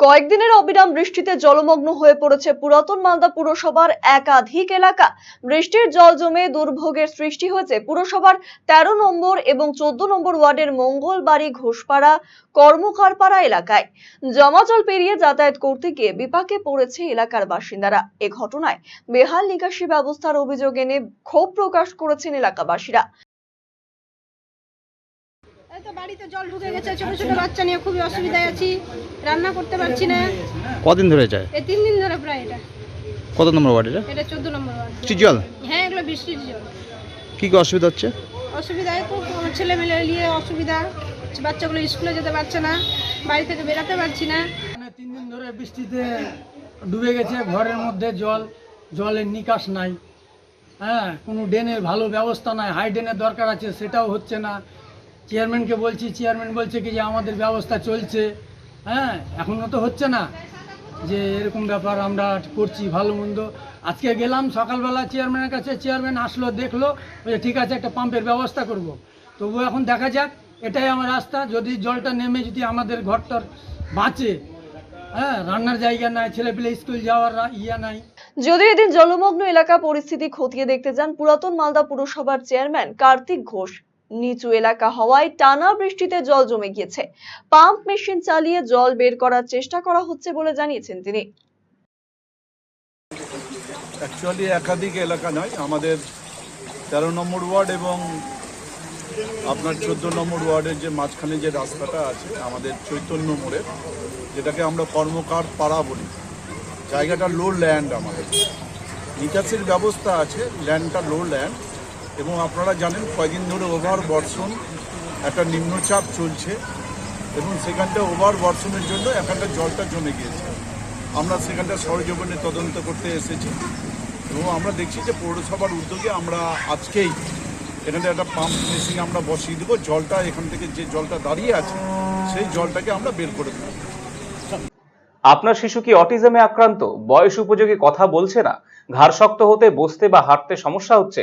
কয়েকদিনের অবিরাম বৃষ্টিতে জলমগ্ন হয়ে পড়েছে পুরাতন মালদা পুরসভার একাধিক এলাকা। বৃষ্টির জল জমে দুর্ভোগের সৃষ্টি হয়েছে পুরসভার তেরো নম্বর এবং চোদ্দ নম্বর ওয়ার্ডের মঙ্গলবাড়ি ঘোষপাড়া কর্মকারপাড়া এলাকায়। জমা জল পেরিয়ে যাতায়াত করতে গিয়ে বিপাকে পড়েছে এলাকার বাসিন্দারা। এ ঘটনায় বেহাল নিকাশি ব্যবস্থার অভিযোগ এনে ক্ষোভ প্রকাশ করেছেন এলাকাবাসীরা। তো বাড়িতে জল ঢুকে গেছে ছোট ছোট বাচ্চা নিয়ে খুবই অসুবিধায় আছি রান্না করতে পারছি না। কদিন ধরে যায়? এই তিন দিন ধরে প্রায় এটা। কত নম্বর ওয়ার্ড এটা? এটা চোদ্দ নম্বর ওয়ার্ড। বৃষ্টির জল? হ্যাঁ এগুলো বৃষ্টির জল। কি কি অসুবিধা হচ্ছে? অসুবিধায় খুব ছেলে মেলে নিয়ে অসুবিধা। বাচ্চাগুলো স্কুলে যেতে পারছে না বাড়ি থেকে বেরাতে পারছি না। মানে তিন দিন ধরে বৃষ্টিতে ডুবে গেছে ঘরের মধ্যে জল জলের নিকাশ নাই। হ্যাঁ কোনো ড্রেনের ভালো ব্যবস্থা নাই হাই ড্রেনের দরকার আছে সেটাও হচ্ছে না। চেয়ারম্যানকে বলছি, চেয়ারম্যান বলছে কি যে আমাদের ব্যবস্থা চলছে। হ্যাঁ এখনও তো হচ্ছে না যে এরকম ব্যাপার আমরা করছি ভালো মন্দ। আজকে গেলাম সকালবেলা, চেয়ারম্যানের কাছে, চেয়ারম্যান আসলো, দেখল, বলছে, ঠিক আছে, একটা পাম্পের ব্যবস্থা করব। তবুও এখন দেখা যাক, এটাই আমার রাস্তা। যদি জলটা নেমে, যদি আমাদের ঘরটার বাঁচে হ্যাঁ রান্নার জায়গা নাই, ছেলেপিলে স্কুল যাওয়ার ইয়া নাই। যদিও এদিন জলমগ্ন এলাকা পরিস্থিতি খতিয়ে দেখতে যান, পুরাতন মালদা পুরসভার চেয়ারম্যান কার্তিক ঘোষ। নিচু এলাকা হওয়ায় টানা বৃষ্টিতে জল জমে গিয়েছে। পাম্প মেশিন চালিয়ে জল বের করার চেষ্টা করা হচ্ছে বলে জানিয়েছেন তিনি। অ্যাকচুয়ালি একাধিক এলাকা নয়, আমাদের তেরো নম্বর ওয়ার্ড এবং আপনার চোদ্দ নম্বর ওয়ার্ডের যে মাঝখানে যে রাস্তাটা আছে, আমাদের চৈতন্য মোড়ের যেটাকে আমরা কর্মকার পাড়া বলি। জায়গাটা লো ল্যান্ড আমাদের। নিকাশের ব্যবস্থা আছে ল্যান্ডটা লো ল্যান্ড এবং আপনারা জানেন কয়েকদিন ধরে ওভার বর্ষণ, একটা নিম্নচাপ চলছে এবং সেখানটা ওভার বর্ষণের জন্য এখানটা জলটা জমে গিয়েছে। আমরা সেখানটা সরজীবনে তদন্ত করতে এসেছি এবং আমরা দেখছি যে পৌরসভার উদ্যোগে আমরা আজকেই এখানে একটা পাম্প মেশিন আমরা বসিয়ে দেবো। জলটা এখান থেকে যে জলটা দাঁড়িয়ে আছে, সেই জলটাকে আমরা বের করে দেবো। আপনার শিশু কি অটিজমে আক্রান্ত? বয়স উপযোগী কথা বলছে না? ঘাড় শক্ত হতে, বসতে বা হাঁটতে সমস্যা হচ্ছে?